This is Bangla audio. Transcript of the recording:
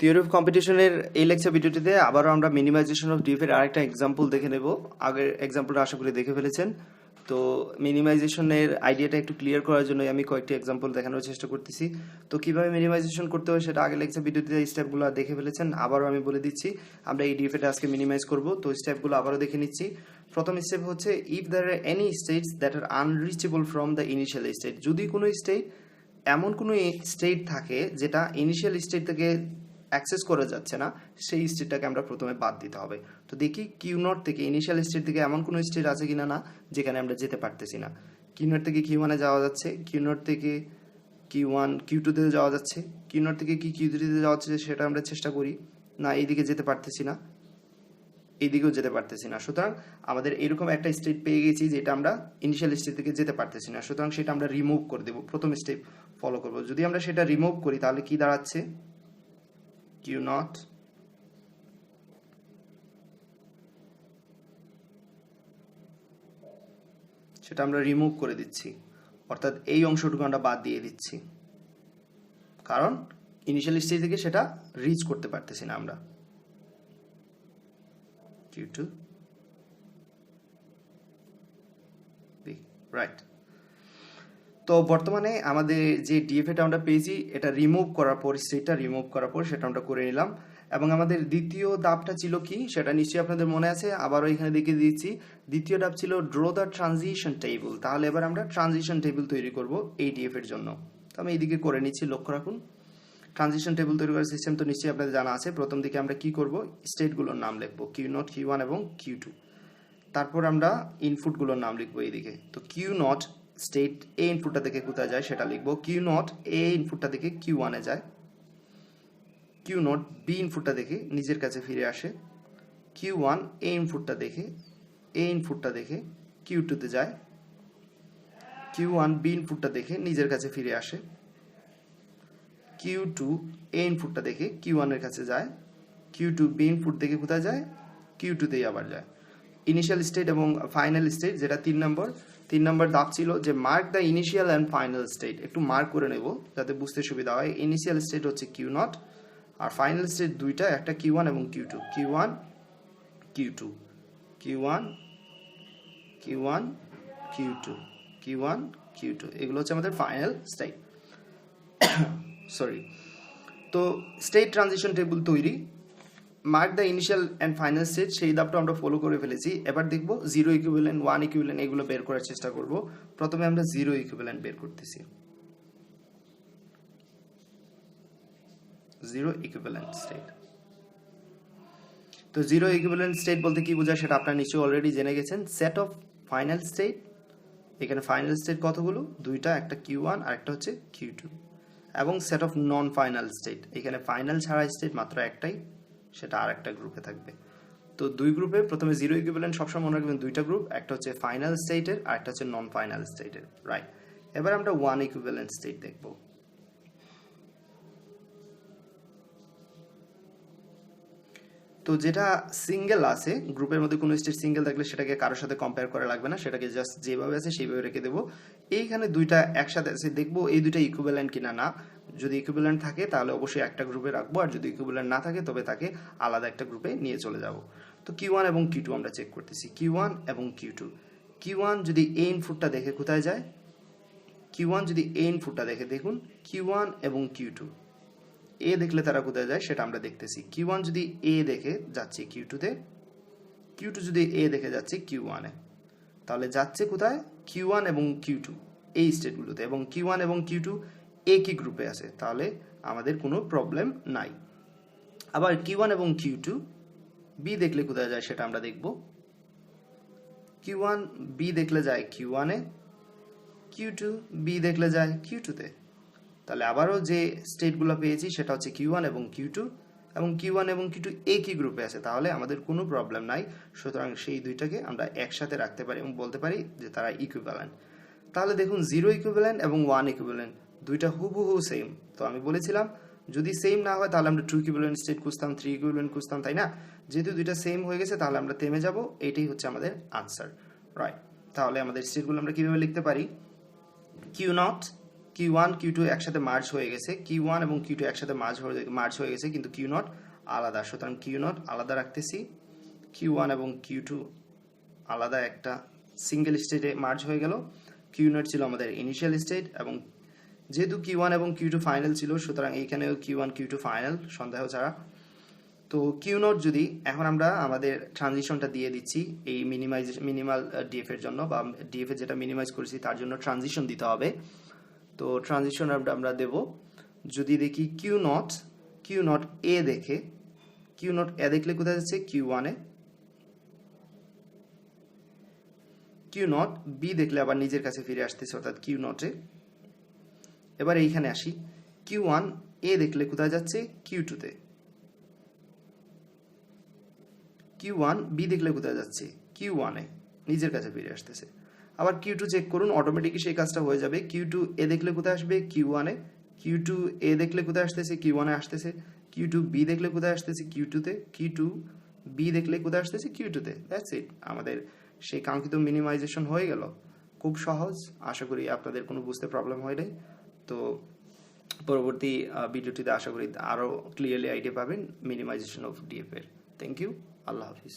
থিওরি অফ কম্পিটিশনের এই লেকচার ভিডিওটিতে আবারও আমরা মিনিমাইজেশন অফ ডিএফ এর আরেকটা এক্সাম্পল দেখে নেব। আগের এক্সাম্পলটা আশা করি দেখে ফেলেছেন। তো মিনিমাইজেশনের আইডিয়াটা একটু ক্লিয়ার করার জন্য আমি কয়েকটি এক্সাম্পল দেখানোর চেষ্টা করতেছি। তো কীভাবে মিনিমাইজেশন করতে হয় সেটা আগের লেকচার ভিডিওতে স্টেপগুলো দেখে ফেলেছেন। আবারও আমি বলে দিচ্ছি, আমরা এই ডিএফ এটা আজকে মিনিমাইজ করব। তো স্টেপগুলো আবারও দেখে নিচ্ছি। প্রথম স্টেপ হচ্ছে if there are any states that are unreachable from the initial state যদি কোনো স্টেট এমন কোনো স্টেট থাকে যেটা ইনিশিয়াল স্টেট থেকে অ্যাক্সেস করা যাচ্ছে না, সেই স্টেটটাকে আমরা প্রথমে বাদ দিতে হবে। তো দেখি কিউ নট থেকে ইনিশিয়াল স্টেট থেকে এমন কোনো স্টেট আছে কিনা না, যেখানে আমরা যেতে পারতেছি না। কিউ নট থেকে কিউ ওয়ানে যাওয়া যাচ্ছে, কিউ নট থেকে কিউ ওয়ান, কিউ টুতে যাওয়া যাচ্ছে, কিউ নট থেকে কি কিউ থ্রিতে যাওয়া যাচ্ছে সেটা আমরা চেষ্টা করি। না, এইদিকে যেতে পারতেছি না। এইদিকেও যেতে পারতেছি না। সুতরাং আমাদের এরকম একটা স্টেট পেয়ে গেছি যেটা আমরা ইনিশিয়াল স্টেট থেকে যেতে পারতেছি না। সুতরাং সেটা আমরা রিমুভ করে দেবো। প্রথম স্টেপ ফলো করব। যদি আমরা সেটা রিমুভ করি, তাহলে কি দাঁড়াচ্ছে? কিউ নট সেটা আমরা রিমুভ করে দিচ্ছি। অর্থাৎ এই অংশটুকু আমরা বাদ দিয়ে দিচ্ছি। কারণ ইনিশিয়াল স্টেজ থেকে সেটা রিচ করতে পারতেছি না আমরা। Q2 B রাইট তো বর্তমানে আমাদের যে ডিএফএটা আমরা পেয়েছি, এটা রিমুভ করার পর স্টেটটা রিমুভ করার পর সেটা আমরা করে নিলাম। এবং আমাদের দ্বিতীয় ধাপটা ছিল কি, সেটা নিশ্চয়ই আপনাদের মনে আছে, আবারও এখানে দেখিয়ে দিচ্ছি। দ্বিতীয় ধাপ ছিল ড্র দ্য ট্রানজিশন টেবিল তাহলে এবার আমরা ট্রানজিশন টেবিল তৈরি করব এই ডিএফ এর জন্য। তো আমি এইদিকে করে নিচ্ছি, লক্ষ্য রাখুন। ট্রানজিশন টেবিল তৈরি করার সিস্টেম তো নিশ্চয়ই আপনাদের জানা আছে। প্রথম দিকে আমরা কি করব স্টেটগুলোর নাম লিখব কিউ নট কিউ ওয়ান এবং কিউ টু তারপর আমরা ইনপুটগুলোর নাম লিখব এইদিকে। তো কিউ নট স্টেট এ ইনপুটটা থেকে কোথায় যায় সেটা লিখব। কিউ নট এ ইনপুটটা থেকে কিউ ওয়ানে যায়। কিউ নট বি ইনপুটটা দেখে নিজের কাছে ফিরে আসে। কিউ ওয়ান এ ইনপুটটা দেখে এ ইনপুটটা দেখে কিউ টুতে যায়। কিউ ওয়ান বি ইনপুটটা দেখে নিজের কাছে ফিরে আসে। কিউ টু এ ইনপুটটা দেখে কিউ ওয়ানের কাছে যায়। কিউ টু বি ইনপুট দেখে কোথায় যায়? কিউ টুতেই আবার যায়। ইনিশিয়াল স্টেট এবং ফাইনাল স্টেট যেটা তিন নম্বর তিন নম্বর দাপ ছিল যে mark the initial and final state একটু মার্ক করে নেব, যাতে বুঝতে সুবিধা হয়। ইনিশিয়াল স্টেট হচ্ছে কিউ নট আর ফাইনাল স্টেট দুইটা, একটা কিউ ওয়ান এবং Q two Q one Q two Q one Q one Q two Q one Q two এগুলো হচ্ছে আমাদের ফাইনাল স্টেট সরি তো স্টেট ট্রানজিশন টেবিল তৈরি। Mark the initial and final stage সেই ধাপটা আমরা ফলো করে ফেলেছি। এবার দেখব জিরো ইকুইভ্যালেন্ট ওয়ান ইকুইভ্যালেন্ট এগুলো বের করার চেষ্টা করব। প্রথমে আমরা জিরো ইকুইভ্যালেন্ট বের করতেছি। জিরো ইকুইভ্যালেন্ট স্টেট তো জিরো ইকুইভ্যালেন্ট স্টেট বলতে কি বোঝায় সেটা আপনারা নিশ্চয়ই অলরেডি জেনে গেছেন। সেট অফ ফাইনাল স্টেট এখানে ফাইনাল স্টেট কতগুলো? দুইটা, একটা কিউ ওয়ান আর একটা হচ্ছে কিউ টু এবং set of non final state এখানে ফাইনাল ছাড়া স্টেট মাত্র একটাই। সেটা আর একটা গ্রুপে থাকবে। তো দুই গ্রুপে প্রথমে জিরো ইকুইভ্যালেন্ট সবসময় মনে রাখবেন দুইটা গ্রুপ একটা হচ্ছে ফাইনাল স্টেটের আর একটা হচ্ছে নন ফাইনাল স্টেটের রাইট এবার আমরা ওয়ান ইকুইভ্যালেন্ট স্টেট দেখব। তো যেটা সিঙ্গেল আছে গ্রুপের মধ্যে কোনো স্টেট সিঙ্গেল থাকলে সেটাকে কারোর সাথে কম্পেয়ার করা লাগবে না, সেটাকে জাস্ট যেভাবে আছে সেইভাবে রেখে দেবো। এইখানে দুইটা একসাথে আছে, দেখব এই দুইটা ইকুইভ্যালেন্ট কিনা না। যদি ইকুইভ্যালেন্ট থাকে, তাহলে অবশ্যই একটা গ্রুপে রাখব। আর যদি ইকুইভ্যালেন্ট না থাকে, তবে তাকে আলাদা একটা গ্রুপে নিয়ে চলে যাব। তো কিউ ওয়ান এবং কিউ টু আমরা চেক করতেছি। কিউ ওয়ান এবং কিউ টু কিউ ওয়ান যদি এ ইনপুটটা দেখে কোথায় যায়? কিউ ওয়ান যদি এ ইনপুটটা দেখে দেখুন কিউ ওয়ান এবং কিউ টু এ দেখলে তারা কোথায় যায়, সেটা আমরা দেখতেছি। কিউ ওয়ান যদি এ দেখে যাচ্ছে কিউ টুতে কিউ টু যদি এ দেখে যাচ্ছে কিউ ওয়ানে তাহলে যাচ্ছে কোথায়? কিউ ওয়ান এবং কিউ টু এই স্টেটগুলোতে এবং কিউ ওয়ান এবং কিউ টু একই গ্রুপে আছে? তাহলে আমাদের কোনো প্রবলেম নাই। আবার কিউ ওয়ান এবং কিউ টু বি দেখলে কোথায় যায় সেটা আমরা দেখব। কিউ ওয়ান বি দেখলে যায় কিউ ওয়ানে কিউ টু বি দেখলে যায় কিউ টুতে তাহলে আবারও যে স্টেটগুলো পেয়েছি সেটা হচ্ছে কিউ ওয়ান এবং কিউ টু এবং কিউ ওয়ান এবং কিউ টু একই গ্রুপে আছে? তাহলে আমাদের কোনো প্রবলেম নাই। সুতরাং সেই দুইটাকে আমরা একসাথে রাখতে পারি এবং বলতে পারি যে তারা ইকুইভ্যালেন্ট তাহলে দেখুন জিরো ইকুইভ্যালেন্ট এবং ওয়ান ইকুইভ্যালেন্ট দুইটা হুবহু সেম তো আমি বলেছিলাম, যদি সেম না হয়, তাহলে আমরা টু ইকুইভ্যালেন্ট স্টেট খুঁজতাম থ্রি ইকুইভ্যালেন্ট খুঁজতাম, তাই না? যেহেতু দুইটা সেম হয়ে গেছে, তাহলে আমরা থেমে যাব। এটাই হচ্ছে আমাদের আনসার রাইট তাহলে আমাদের স্টেটগুলো আমরা কীভাবে লিখতে পারি? Q naught Q one Q two একসাথে মার্চ হয়ে গেছে। কিউ ওয়ান এবং কিউ টু একসাথে মার্চ হয়ে মার্চ হয়ে গেছে, কিন্তু কিউ নট আলাদা। সুতরাং কিউ নট আলাদা রাখতেছি। কিউ ওয়ান এবং কিউ টু আলাদা একটা সিঙ্গেল স্টেটে মার্জ হয়ে গেল। কিউ নট ছিল আমাদের ইনিশিয়াল স্টেট এবং যেহেতু কিউ ওয়ান এবং কিউ টু ফাইনাল ছিল, সুতরাং এইখানেও Q one Q two final সন্দেহ ছাড়া। তো কিউ নোট যদি এখন আমরা আমাদের ট্রানজিশনটা দিয়ে দিচ্ছি, এই মিনিমাইজ মিনিমাল ডিএফ এর জন্য বা ডিএফ যেটা মিনিমাইজ করেছি তার জন্য ট্রানজিশন দিতে হবে। তো ট্রানজিশন আমরা দেব। যদি দেখি Q naught Q naught A দেখে কিউ নট এ দেখলে কোথায় যাচ্ছে? কিউ ওয়ানে কিউ নট বি দেখলে আবার নিজের কাছে ফিরে আসতেছে, অর্থাৎ কিউ নটে এবার এইখানে আসি। কিউ ওয়ান এ দেখলে কোথায় যাচ্ছে? কিউ টুতে কিউ ওয়ান বি দেখলে কোথায় যাচ্ছে? কিউ ওয়ানে নিজের কাছে ফিরে আসতেছে। আবার কিউ টু চেক করুন অটোমেটিকই সেই কাজটা হয়ে যাবে। কিউ টু এ দেখলে কোথায় আসবে? কিউ ওয়ানে কিউ টু এ দেখলে কোথায় আসতেছে? কিউ ওয়ানে আসতেছে। কিউ টু বি দেখলে কোথায় আসতেছে? কিউ টুতে কিউ টু বি দেখলে কোথায় আসতেছে? কিউ টুতে দ্যাটস ইট আমাদের সেই কাঙ্ক্ষিত মিনিমাইজেশন হয়ে গেল। খুব সহজ। আশা করি আপনাদের কোনো বুঝতে প্রবলেম হয় নাই তো পরবর্তী ভিডিওটিতে আশা করি আরও ক্লিয়ারলি আইডিয়া পাবেন মিনিমাইজেশন অফ ডিএফ এর থ্যাংক ইউ আল্লাহ হাফিজ।